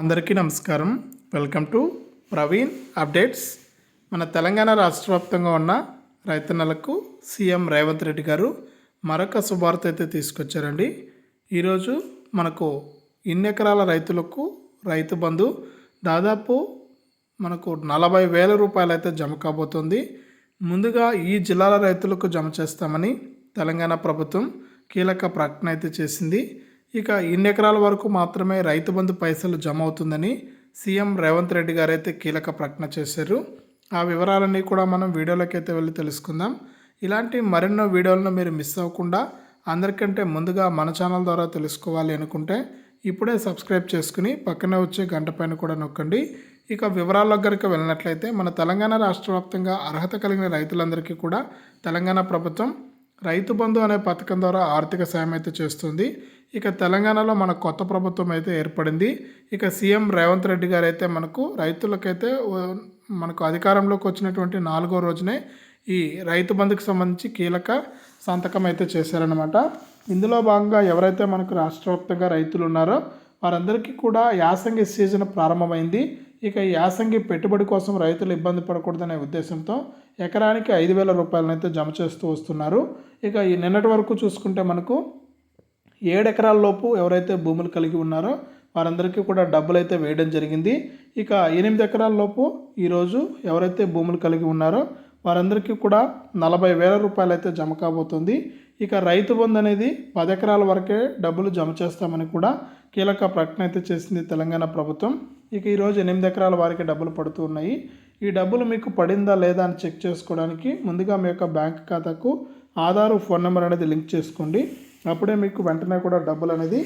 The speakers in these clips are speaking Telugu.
అందరికీ నమస్కారం. వెల్కమ్ టు ప్రవీణ్ అప్డేట్స్ మన తెలంగాణ రాష్ట్ర వ్యాప్తంగా ఉన్న రైతన్నలకు సీఎం రేవంత్ రెడ్డి గారు మరొక శుభార్త అయితే తీసుకొచ్చారండి. ఈరోజు మనకు ఇన్ని ఎకరాల రైతులకు రైతు బంధు దాదాపు మనకు నలభై వేల రూపాయలు అయితే జమ కాబోతుంది. ముందుగా ఈ జిల్లాల రైతులకు జమ చేస్తామని తెలంగాణ ప్రభుత్వం కీలక ప్రకటన అయితే చేసింది. ఇక ఇన్ని ఎకరాల వరకు మాత్రమే రైతు బంధు పైసలు జమ అవుతుందని సీఎం రేవంత్ రెడ్డి గారైతే కీలక ప్రకటన చేశారు. ఆ వివరాలన్నీ కూడా మనం వీడియోలోకైతే వెళ్ళి తెలుసుకుందాం. ఇలాంటి మరెన్నో వీడియోలను మీరు మిస్ అవ్వకుండా అందరికంటే ముందుగా మన ఛానల్ ద్వారా తెలుసుకోవాలి అనుకుంటే ఇప్పుడే సబ్స్క్రైబ్ చేసుకుని పక్కనే వచ్చే గంట పైన కూడా నొక్కండి. ఇక వివరాల్లో దగ్గరికి వెళ్ళినట్లయితే మన తెలంగాణ రాష్ట్ర వ్యాప్తంగా అర్హత కలిగిన రైతులందరికీ కూడా తెలంగాణ ప్రభుత్వం రైతు బంధు అనే పథకం ద్వారా ఆర్థిక సాయం అయితే చేస్తుంది. ఇక తెలంగాణలో మన కొత్త ప్రభుత్వం అయితే ఏర్పడింది. ఇక సీఎం రేవంత్ రెడ్డి గారు అయితే మనకు రైతులకైతే మనకు అధికారంలోకి వచ్చినటువంటి నాలుగో రోజునే ఈ రైతు బంధుకు సంబంధించి కీలక సంతకం అయితే చేశారనమాట ఇందులో భాగంగా ఎవరైతే మనకు రాష్ట్ర వ్యాప్తంగా రైతులు ఉన్నారో వారందరికీ కూడా యాసంగి సీజన్ ప్రారంభమైంది. ఇక యాసంగి పెట్టుబడి కోసం రైతులు ఇబ్బంది పడకూడదనే ఉద్దేశంతో ఎకరానికి ఐదు వేల రూపాయలనైతే జమ చేస్తూ వస్తున్నారు. ఇక ఈ నిన్నటి వరకు చూసుకుంటే మనకు ఏడు లోపు ఎవరైతే భూములు కలిగి ఉన్నారో వారందరికీ కూడా డబ్బులు అయితే వేయడం జరిగింది. ఇక ఎనిమిది ఎకరాల లోపు ఈరోజు ఎవరైతే భూములు కలిగి ఉన్నారో వారందరికీ కూడా నలభై వేల రూపాయలు అయితే జమ కాబోతుంది. ఇక రైతు బంధు అనేది పది ఎకరాల వరకే డబ్బులు జమ చేస్తామని కూడా కీలక ప్రకటన అయితే చేసింది తెలంగాణ ప్రభుత్వం. ఇక ఈరోజు ఎనిమిది ఎకరాల వారికి డబ్బులు పడుతూ ఉన్నాయి. ఈ డబ్బులు మీకు పడిందా లేదా అని చెక్ చేసుకోవడానికి ముందుగా మీ యొక్క బ్యాంక్ ఖాతాకు ఆధారు ఫోన్ నెంబర్ అనేది లింక్ చేసుకోండి. అప్పుడే మీకు వెంటనే కూడా డబ్బులు అనేది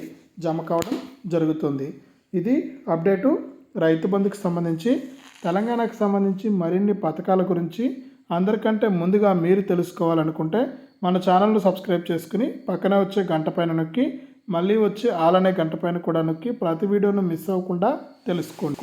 జమ కావడం జరుగుతుంది. ఇది అప్డేటు రైతు బంధుకు సంబంధించి తెలంగాణకు సంబంధించి మరిన్ని పథకాల గురించి అందరికంటే ముందుగా మీరు తెలుసుకోవాలనుకుంటే మన ఛానల్ను సబ్స్క్రైబ్ చేసుకుని పక్కనే వచ్చే గంట పైన నొక్కి మళ్ళీ వచ్చే ఆలనే గంట పైన కూడా నొక్కి ప్రతి వీడియోను మిస్ అవ్వకుండా తెలుసుకోండి.